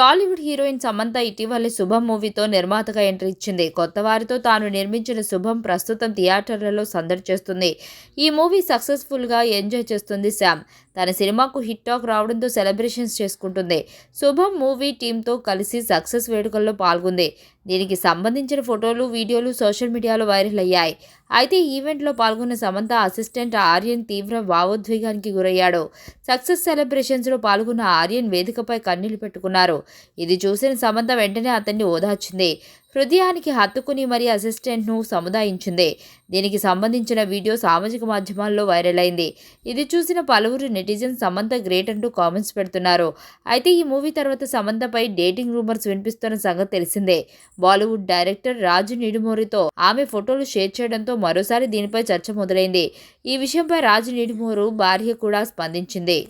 Tollywood heroine Samantha ఇటీవలే శుభం మూవీతో నిర్మాతగా ఎంట్రీ ఇచ్చింది. కొత్త వారితో తాను నిర్మించిన శుభం ప్రస్తుతం థియేటర్లలో సందడి చేస్తుంది. ఈ మూవీ సక్సెస్ఫుల్గా ఎంజాయ్ చేస్తుంది శామ్ తన సినిమాకు హిట్ టాక్ రావడంతో సెలబ్రేషన్స్ చేసుకుంటుంది. శుభం మూవీ టీంతో కలిసి సక్సెస్ వేడుకల్లో పాల్గొంది. దీనికి సంబంధించిన ఫోటోలు వీడియోలు సోషల్ మీడియాలో వైరల్ అయ్యాయి. అయితే ఈవెంట్లో పాల్గొన్న సమంత అసిస్టెంట్ ఆర్యన్ తీవ్ర భావోద్వేగానికి గురయ్యాడు. సక్సెస్ సెలబ్రేషన్స్లో పాల్గొన్న ఆర్యన్ వేదికపై కన్నీళ్ళు పెట్టుకున్నారు. ఇది చూసిన సమంత వెంటనే అతన్ని ఓదార్చింది. హృదయానికి హత్తుకుని మరీ అసిస్టెంట్ను సముదాయించింది. దీనికి సంబంధించిన వీడియో సామాజిక మాధ్యమాల్లో వైరల్ అయింది. ఇది చూసిన పలువురు నెటిజన్ సమంత గ్రేట్ అంటూ కామెంట్స్ పెడుతున్నారు. అయితే ఈ మూవీ తర్వాత సమంతపై డేటింగ్ రూమర్స్ వినిపిస్తున్న సంగతి తెలిసిందే. బాలీవుడ్ డైరెక్టర్ రాజు నిడుమూరితో ఆమె ఫోటోలు షేర్ చేయడంతో మరోసారి దీనిపై చర్చ మొదలైంది. ఈ విషయంపై రాజు నిడుమూరు భార్య కూడా స్పందించింది.